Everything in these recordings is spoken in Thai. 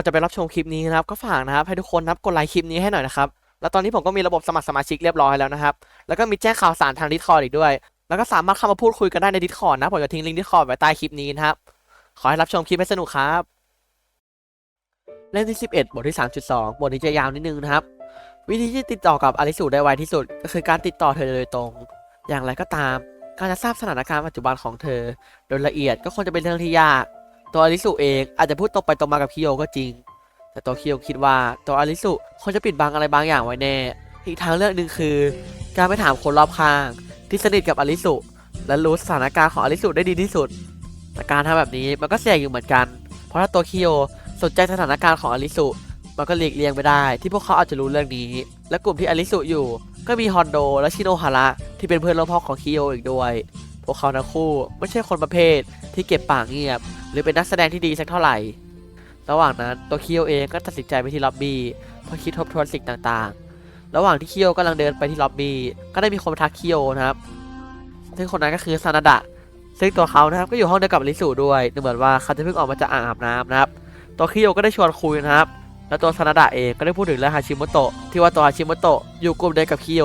อนจะไปรับชมคลิปนี้นะครับก็ฝากนะครับให้ทุกคนนับกดไลค์คลิปนี้ให้หน่อยนะครับแล้วตอนนี้ผมก็มีระบบสมัครสมาชิกเรียบร้อยแล้วนะครับ แล้วก็มีแจ้งข่าวสารทางดิสคอร์ดอีกด้วย แล้วก็สามารถเข้ามาพูดคุยกันได้ในดิสคอร์ดนะ ผมจะทิ้งลิงก์ดิสคอร์ดไว้ใต้คลิปนี้นะครับ ขอให้รับชมคลิปให้สนุกครับ เล่มที่ 11 บทที่ 3.2 บทนี้จะยาวนิดนึงนะครับ วิธีที่ติดต่อกับอลิสุได้ไวที่สุด ก็คือการติดต่อเธอโดยตรง อย่างไรก็ตาม การจะทราบสถานการณ์ปัจจุบันของเธอ โดยละเอียดก็คงจะเป็นเรื่องที่ยาก ตัวอลิสุเองอาจจะพูดตรงไปตรงมากับคิโยก็จริง แต่ตัวคิโยคิดว่าตัวอลิสุคงจะปิดบังอะไรบางอย่างไว้แน่ อีกทางเลือกหนึ่งคือ การไปถามคนรอบข้าง ที่สนิทกับอลิสุและรู้สถานการณ์ของอลิสุได้ดีที่สุด แต่การทำแบบนี้มันก็เสี่ยงอยู่เหมือนกัน เพราะถ้าตัวคิโยสนใจสถานการณ์ของอลิสุมันก็หลีกเลี่ยงไม่ได้ ที่พวกเขาอาจจะรู้เรื่องนี้ และกลุ่มที่อลิสุอยู่ ก็มีฮอนโดและชิโนฮาระที่เป็นเพื่อนร่วมห้องของคิโยอีกด้วย วกเขาทั้งคู่ไม่ใช่คนประเภทที่เก็บปากเงียบ หรือเป็นนักแสดงที่ดีสักเท่าไหร่ ระหว่างนั้นตัวคิโยเองก็ตัดสินใจไปที่ล็อบบี้เพื่อคิดทบทวนสิ่งต่างๆ ระหว่างที่คิโยกำลังเดินไปที่ล็อบบี้ก็ได้มีคนทักคิโยนะครับ ซึ่งคนนั้นก็คือซานาดะซึ่งตัวเขานะครับก็อยู่ห้องเดียวกับลิสุด้วยดูเหมือนว่าเขาจะเพิ่งออกมาจากอ่างอาบน้ำนะครับ ตัวคิโยก็ได้ชวนคุยนะครับ แล้วตัวซานาดะเองก็ได้พูดถึงเรื่องฮาชิโมโตะที่ว่าตัวฮาชิโมโตะอยู่กลุ่มเดียวกับคิโย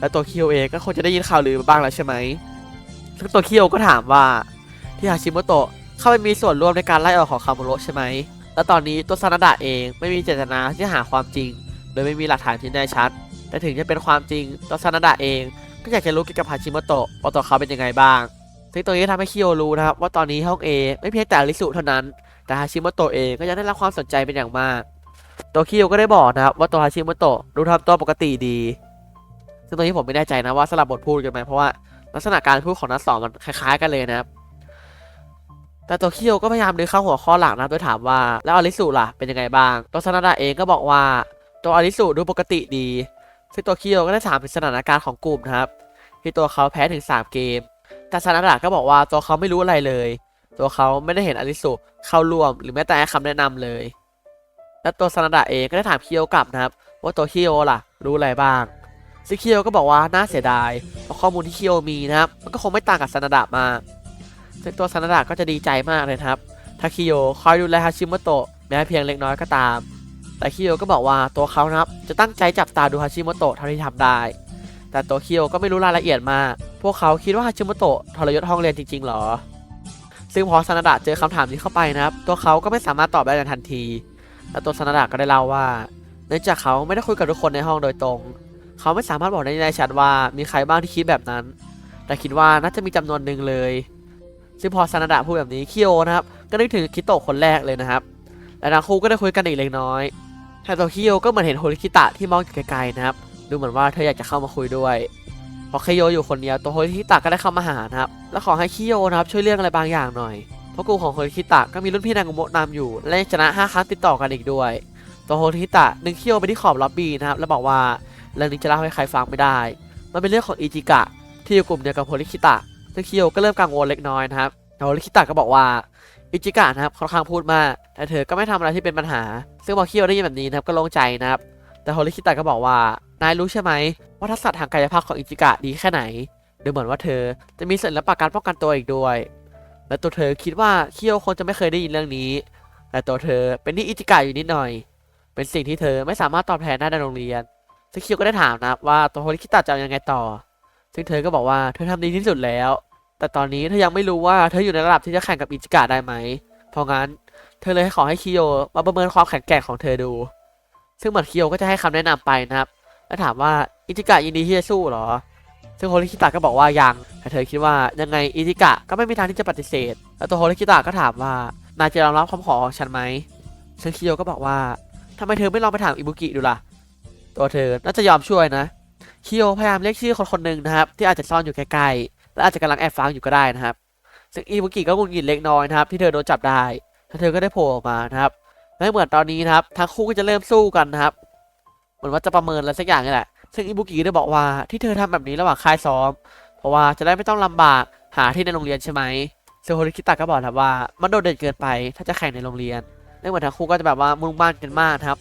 และตัวคิโยเองก็คงจะได้ยินข่าวลือบ้างแล้วใช่ไหม ซึ่งตัวคิโยก็ถามว่าที่ฮาชิโมโตะเข้าไปมีส่วนร่วมในการไล่ออกของคาโมโรใช่ไหม แล้วตอนนี้ตัวซานาดะเองไม่มีเจตนาที่หาความจริง โดยไม่มีหลักฐานที่แน่ชัด แต่ถึงจะเป็นความจริงตัวซานาดะเอง ก็อยากจะรู้เกี่ยวกับฮาชิโมโตะว่าตัวเขาเป็นยังไงบ้างซึ่งตรงนี้ทำให้คิโยรู้นะครับว่าตอนนี้ห้องเอไม่เพียงแต่ลิสุเท่านั้น แต่ฮาชิโมโตะเองก็ยังได้รับความสนใจเป็นอย่างมากตัวคิโยก็ได้บอกนะครับว่าตัวฮาชิโมโตะดูทำตัวปกติดี ซึ่งตรงนี้ผมไม่แน่ใจนะว่าสลับบทพูดกันไหมเพราะว่า ลักษณะการพูดของนักสองมันคล้าย ๆ กันเลยนะครับ แต่ตัวคิโยก็พยายามดึงเข้าหัวข้อหลักนะโดยถามว่าแล้วอลิสุล่ะเป็นยังไงบ้างตัวซานาดะเองก็บอกว่าตัวอลิสุดูปกติดี ซึ่งตัวคิโยก็ได้ถามถึงสถานการณ์ของกลุ่มนะครับ ที่ตัวเขาแพ้ถึง 3 เกม แต่ซานาดะก็บอกว่าตัวเขาไม่รู้อะไรเลย ตัวเขาไม่ได้เห็นอลิสุเข้าร่วม หรือแม้แต่ให้คำแนะนำเลย และตัวซานาดะเองก็ได้ถามคิโยกลับนะครับ ว่าตัวคิโยล่ะรู้อะไรบ้าง ซึ่งคิโยก็บอกว่าน่าเสียดายเพราะข้อมูลที่คิโยมีนะครับ มันก็คงไม่ต่างกับซานาดะมากซึ่งตัวซานาดะก็จะดีใจมากเลยครับ ถ้าคิโยคอยดูแลฮาชิโมโตะแม้เพียงเล็กน้อยก็ตาม แต่คิโยก็บอกว่าตัวเขานะครับจะตั้งใจจับตาดูฮาชิโมโตะเท่าที่ทำได้ แต่ตัวคิโยก็ไม่รู้รายละเอียดมาก พวกเขาคิดว่าฮาชิโมโตะทรยศห้องเรียนจริงๆหรอ ซึ่งพอซานาดะเจอคำถามนี้เข้าไปนะครับ ตัวเขาก็ไม่สามารถตอบได้ในทันทีและตัวซานาดะก็ได้เล่าว่า เนื่องจากเขาไม่ได้คุยกับทุกคนในห้องโดยตรง เขาไม่สามารถบอกได้ในชัดว่ามีใครบ้างที่คิดแบบนั้น แต่คิดว่าน่าจะมีจำนวนหนึ่งเลย ซึ่งพอซานาดะพูดแบบนี้คิโยนะครับก็นึกถึงคิโตะคนแรกเลยนะครับ และทั้งคู่ก็ได้คุยกันอีกเล็กน้อยแต่ตัวคิโยก็เหมือนเห็นโฮริคิตะที่มองอยู่ไกลๆนะครับดูเหมือนว่าเธออยากจะเข้ามาคุยด้วยพอคิโยอยู่คนเดียวตัวโฮริคิตะก็ได้เข้ามาหานะครับ และขอให้คิโยนะครับช่วยเรื่องอะไรบางอย่างหน่อยเพราะกลุ่มของโฮริคิตะก็มีรุ่นพี่นางโมะนำอยู่ และยังชนะ 5 ครั้งติดต่อกันอีกด้วยตัวโฮริคิตะดึงคิโยไปที่ขอบล็อบบี้นะครับแล้วบอกว่า เรื่องนี้จะเล่าให้ใครฟังไม่ได้ มันเป็นเรื่องของอิจิกะ ที่อยู่กลุ่มเดียวกับโฮริคิตะซึ่งคิโยก็เริ่มกังวลเล็กน้อยนะครับโฮริคิตะก็บอกว่าอิจิกะนะครับค่อนข้างพูดมากแต่เธอก็ไม่ทำอะไรที่เป็นปัญหา ซึ่งพอคิโยได้ยินแบบนี้นะครับก็โล่งใจนะครับ แต่โฮริคิตะก็บอกว่านายรู้ใช่ไหมว่าทักษะทางกายภาพของอิจิกะดีแค่ไหนดูเหมือนว่าเธอจะมีศิลปะการป้องกันตัวอีกด้วย และตัวเธอคิดว่าคิโยคงจะไม่เคยได้ยินเรื่องนี้ แต่ตัวเธอเป็นที่อิจิกะอยู่นิดหน่อย เป็นสิ่งที่เธอไม่สามารถตอบแทนได้ในโรงเรียน ซึ่งคิโยก็ได้ถามนะครับว่าตัวโฮริคิตะจะเอายังไงต่อ ซึ่งเธอก็บอกว่าเธอทำดีที่สุดแล้ว แต่ตอนนี้เธอยังไม่รู้ว่าเธออยู่ในระดับที่จะแข่งกับอิจิกะได้ไหม เพราะงั้นเธอเลยขอให้คิโยมาประเมินความแข็งแกร่งของเธอดู ซึ่งเหมือนคิโยก็จะให้คำแนะนำไปนะครับ และถามว่าอิจิกะยินดีที่จะสู้เหรอ ซึ่งโฮริคิตะก็บอกว่ายังแต่เธอคิดว่ายังไงอิจิกะก็ไม่มีทางที่จะปฏิเสธ แล้วตัวโฮริคิตะก็ถามว่านายจะยอมรับคำขอของฉันไหมซึ่งคิโยก็บอกว่าทำไมเธอไม่ลองไปถามอิบุกิดูล่ะ ตัวเธอน่าจะยอมช่วยนะคิโยพยายามเรียกชื่อคนคนหนึ่งนะครับ ที่อาจจะซ่อนอยู่ใกล้ๆและอาจจะกำลังแอบฟังอยู่ก็ได้นะครับ ซึ่งอิบุกิก็งุนงิดเล็กน้อยนะครับ ที่เธอโดนจับได้แล้วเธอก็ได้โผล่ออกมานะครับและเหมือนตอนนี้นะครับทั้งคู่ก็จะเริ่มสู้กันนะครับเหมือนว่าจะประเมินอะไรสักอย่างนี่แหละซึ่งอิบุกิได้บอกว่าที่เธอทำแบบนี้ระหว่างค่ายซ้อม เพราะว่าจะได้ไม่ต้องลำบากหาที่ในโรงเรียนใช่ไหมเซโฮริคิตะก็บอกนะครับว่ามันโดดเด่นเกินไปถ้าจะแข่งในโรงเรียนและเหมือนทั้งคู่ก็จะแบบว่ามุ่งมั่นกันมากครับ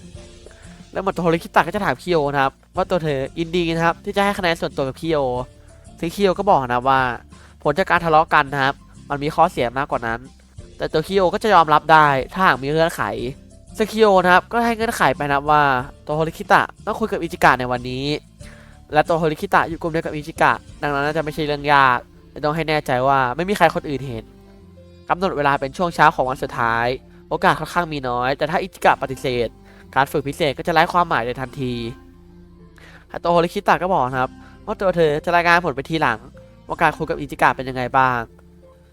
แล้วเหมือนตัวโฮริคิตะก็จะถามคิโยนะครับว่าตัวเธอยินดีนะครับที่จะให้คะแนนส่วนตัวกับคิโยซึ่งคิโยก็บอกนะว่า ผลจากการทะเลาะกันนะครับ มันมีข้อเสียมากกว่านั้น แต่ตัวคิโยก็จะยอมรับได้ถ้าหากมีเงื่อนไขซาคิโอนะครับก็ให้เงื่อนไขไปนะว่าตัวโฮริคิตะต้องคุยกับอิจิกะในวันนี้ และตัวโฮริคิตะอยู่กลุ่มเดียวกับอิจิกะดังนั้นน่าจะไม่ใช่เรื่องยากแต่ต้องให้แน่ใจว่าไม่มีใครคนอื่นเห็นกำหนดเวลาเป็นช่วงเช้าของวันสุดท้าย โอกาสค่อนข้างมีน้อย แต่ถ้าอิจิกะปฏิเสธ การฝึกพิเศษก็จะไร้ความหมายในทันทีแต่ตัวโฮริคิตะก็บอกนะครับว่าตัวเธอจะรายงานผลไปทีหลัง ว่าการคุยกับอิจิกะเป็นยังไงบ้าง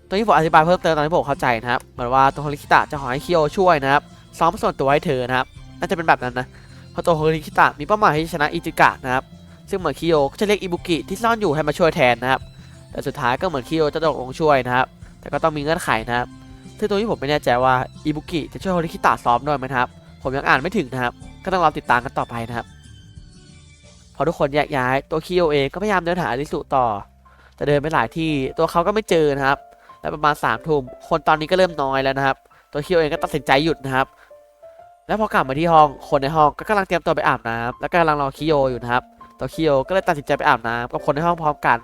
ตรงนี้ผมอธิบายเพิ่มเติมตอนที่ผมเข้าใจนะครับเหมือนว่าตัวโฮริคิตะจะขอให้คิโอช่วยนะครับซ้อมส่วนตัวให้เธอนะครับน่าจะเป็นแบบนั้นนะเพราะตัวโฮริคิตะมีเป้าหมายที่ชนะอิจิกะนะครับซึ่งเหมือนคิโอก็จะเรียกอิบุกิที่ซ่อนอยู่ให้มาช่วยแทนนะครับแต่สุดท้ายก็เหมือนคิโอจะตกลงช่วยนะครับแต่ก็ต้องมีเงื่อนไขนะครับซึ่งตรงนี้ผมไม่แน่ใจว่าอิบุกิจะช่วยโฮริคิตะซ้อมด้วยไหมครับ ผมยังอ่านไม่ถึงนะครับ ก็ต้องรอติดตามกันต่อไปนะครับ พอทุกคนแยกย้ายตัวคิโอเองก็พยายามเดินหาอริสุต่อ แต่เดินไปหลายที่ตัวเขาก็ไม่เจอนะครับ และประมาณสามทุ่มคนตอนนี้ก็เริ่มน้อยแล้วนะครับ ตัวคิวเองก็ตัดสินใจหยุดนะครับ แล้วพอกลับมาที่ห้องคนในห้องก็กำลังเตรียมตัวไปอาบน้ำแล้วก็กำลังรอคิโยอยู่นะครับ ตัวคิโยก็เลยตัดสินใจไปอาบน้ำกับคนในห้องพร้อมกัน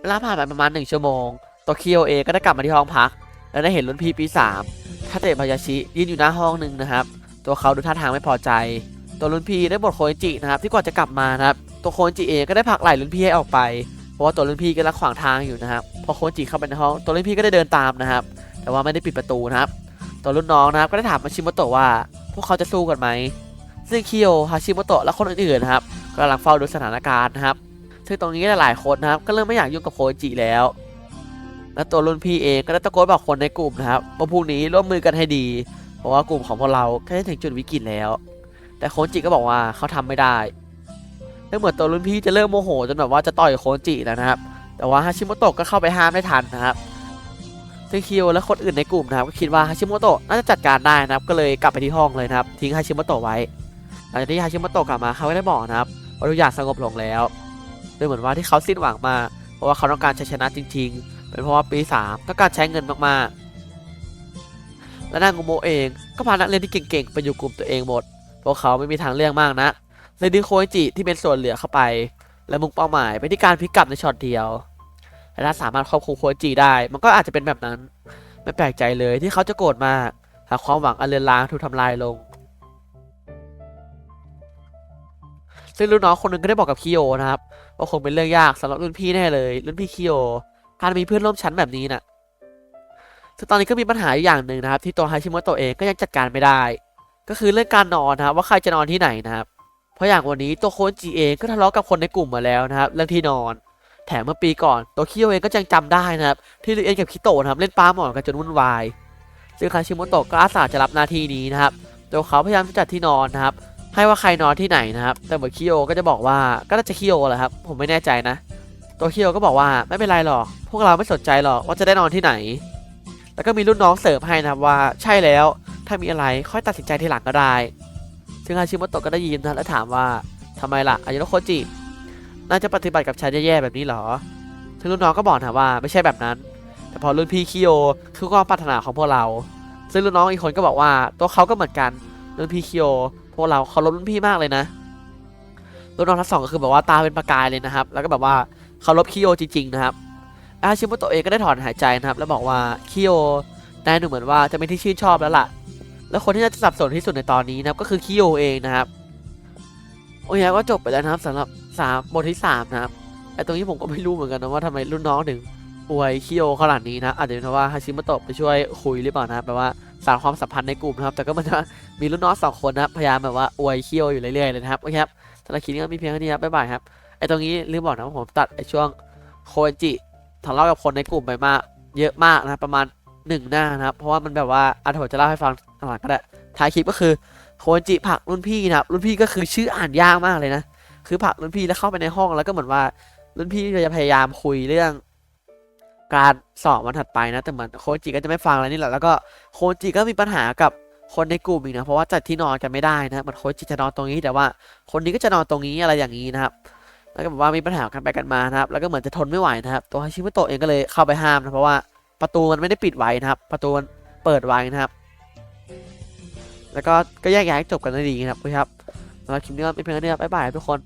เวลาผ่านไปประมาณหนึ่งชั่วโมงตัวคิโยเองก็ได้กลับมาที่ห้องพัก และได้เห็นรุ่นพี่ปีสาม ทาเตะพายาชิยืนอยู่หน้าห้องหนึ่งนะครับ ตัวเขาดูท่าทางไม่พอใจ ตัวรุ่นพี่ได้บทโคจินะครับ ที่ก่อนจะกลับมานะครับ ตัวโคจิเองก็ได้ผลักไหล่รุ่นพี่ให้ออกไป เพราะว่าตัวรุ่นพี่ก็รักขวางทางอยู่นะครับ พอโคจิเข้าไปในห้อง ตัวรุ่นพี่ก็ได้เดินตามนะครับ แต่ว่าไม่ได้ปิดประตูนะครับ ตัวรุ่นน้องนะครับ ก็ได้ถามมาชิโมโตะว่า พวกเขาจะสู้กันไหมซึ่งคิโยฮาชิโมโตะและคนอื่นๆนะครับกำลังเฝ้าดูสถานการณ์นะครับ ซึ่งตรงนี้หลายๆคนนะครับ ก็เริ่มไม่อยากยุ่งกับโคจิแล้ว และตัวรุ่นพี่เองก็ได้ตะโกนบอกคนในกลุ่มนะครับว่าพรุ่งนี้ร่วมมือกันให้ดี เพราะว่ากลุ่มของพวกเราใกล้จะถึงจุดวิกฤตแล้ว แต่โคนจิก็บอกว่าเขาทำไม่ได้แล้วเหมือนตัวรุ่นพี่จะเริ่มโมโหจนแบบว่าจะต่อยโคนจิแล้วนะครับ แต่ว่าฮาชิโมโตะก็เข้าไปห้ามได้ทันนะครับซึ่งคิวและคนอื่นในกลุ่มนะครับก็คิดว่าฮาชิโมโตะน่าจะจัดการได้นะครับ ก็เลยกลับไปที่ห้องเลยนะครับ ทิ้งฮาชิโมโตะไว้หลังจากที่ฮาชิโมโตะกลับมาเขาก็ได้บอกนะครับว่าทุกอย่างสงบลงแล้วดูเหมือนว่าที่เขาสิ้นหวังมาเพราะว่าเขาต้องการชัยชนะจริง ๆ เป็นเพราะว่าปีสามต้องการใช้เงินมากๆ และนางโมโมเองก็พานักเรียนที่เก่งๆ ไปอยู่กลุ่มตัวเองหมด พวกเขาไม่มีทางเลือกมากนะเลยดึงโคจิที่เป็นส่วนเหลือเข้าไป และมุ่งเป้าหมายไปที่การพลิกกลับในช็อตเดียวและถ้าสามารถควบคุมโคจิได้ มันก็อาจจะเป็นแบบนั้น ไม่แปลกใจเลยที่เขาจะโกรธมากหากความหวังอันเลือนลางถูกทำลายลงซึ่งรุ่นน้องคนหนึ่งก็ได้บอกกับคิโยนะครับว่าคงเป็นเรื่องยากสำหรับรุ่นพี่แน่เลย รุ่นพี่คิโย การมีเพื่อนร่วมชั้นแบบนี้น่ะซึ่งตอนนี้ก็มีปัญหาอยู่อย่างหนึ่งนะครับ ที่ตัวฮาชิโมโตะเองก็ยังจัดการไม่ได้ ก็คือเรื่องการนอนนะครับว่าใครจะนอนที่ไหนนะครับ เพราะอย่างวันนี้ตัวโคนจีเองก็ทะเลาะกับคนในกลุ่มมาแล้วนะครับเรื่องที่นอน แถมเมื่อปีก่อนตัวคิโยเองก็ยังจำได้นะครับ ที่ลิเอ็นกับคิโตะนะครับเล่นปาหมอนกันจนวุ่นวายซึ่งคาชิโมโตะก็อาสาจะรับหน้าที่นี้นะครับตัวเขาพยายามจะจัดที่นอนนะครับให้ว่าใครนอนที่ไหนนะครับ แต่เหมือนคิโยก็จะบอกว่าก็น่าจะคิโยแหละครับ ผมไม่แน่ใจนะ ตัวคิโยก็บอกว่าไม่เป็นไรหรอก พวกเราไม่สนใจหรอกว่าจะได้นอนที่ไหน แล้วก็มีรุ่นน้องเสิร์ฟให้นะครับว่าใช่แล้ว ถ้ามีอะไรค่อยตัดสินใจทีหลังก็ได้ ซึ่งฮาชิโมโตะก็ได้ยินนะแล้วถามว่าทำไมล่ะอายุโนโคจิน่าจะปฏิบัติกับฉันแย่ๆแบบนี้หรอซึ่งรุ่นน้องก็บอกนะว่าไม่ใช่แบบนั้น แต่พอรุ่นพี่คิโยคือความปรารถนาของพวกเรา ซึ่งรุ่นน้องอีกคนก็บอกว่าตัวเขาก็เหมือนกันรุ่นพี่คิโยพวกเราเคารพรุ่นพี่มากเลยนะรุ่นน้องทั้งสองก็คือแบบว่าตาเป็นประกายเลยนะครับ แล้วก็แบบว่า เคารพคิโยจริงๆนะครับอาชิโมโตะเองก็ได้ถอนหายใจนะครับ แล้วบอกว่าคิโยนายดูเหมือนว่าจะเป็นที่ชื่นชอบแล้วล่ะ แล้วคนที่น่าจะสับสนที่สุดในตอนนี้นะครับก็คือคิโยเองนะครับ โอเคก็จบไปแล้วนะครับสำหรับสามบทที่สามนะครับไอ้ตรงนี้ผมก็ไม่รู้เหมือนกันนะว่าทำไมรุ่นน้องถึงอวยคิโยขนาดนี้นะอาจจะเป็นเพราะว่าฮาชิโมโตะไปช่วยคุยหรือเปล่านะแปลว่าสารความสัมพันธ์ในกลุ่มนะครับ แต่ก็มันจะมีรุ่นน้องสองคนนะพยายามแบบว่าอวยคิโยอยู่เรื่อยๆเลยนะครับโอเคครับสำหรับคลิปนี้ก็มีเพียงเท่านี้ครับบ๊ายบายครับ ไอตรงนี้ลืมบอกนะว่าผมตัดไอช่วงโคเอนจิทะเลาะกับคนในกลุ่มไปมาก เยอะมากนะประมาณหนึ่งหน้านะครับ เพราะว่ามันแบบว่าอาถผมจะเล่าให้ฟังหลังก็ได้ท้ายคลิปก็คือโคนจิผักรุ่นพี่นะครับรุ่นพี่ก็คือชื่ออ่านยากมากเลยนะคือผักรุ่นพี่แล้วเข้าไปในห้องแล้วก็เหมือนว่ารุ่นพี่จะพยายามคุยเรื่องการสอบวันถัดไปนะ แต่เหมือนโคนจิก็จะไม่ฟังอะไรนี่แหละแล้วก็โคนจิก็มีปัญหากับคนในกลุ่มอีกนะเพราะว่าจัดที่นอนกันไม่ได้นะเหมันโคนจิจะนอนตรงนี้แต่ว่า คนนี้ก็จะนอนตรงนี้อะไรอย่างนี้นะครับ แล้วก็แบบว่ามีปัญหากันไปกันมานะครับ แล้วก็เหมือนจะทนไม่ไหวนะครับ ตัวฮาชิโมโตะเองก็เลยเข้าไปห้ามนะเพราะว่าประตูมันไม่ได้ปิดไว้นะครับ ประตูมันเปิดไว้นะครับ แล้วก็ก็แยกย้ายจบกันได้ดีนะครับครับสำหรับคลิปนี้ก็เป็นเพียงเท่านี้ครับบ๊ายบายทุกคน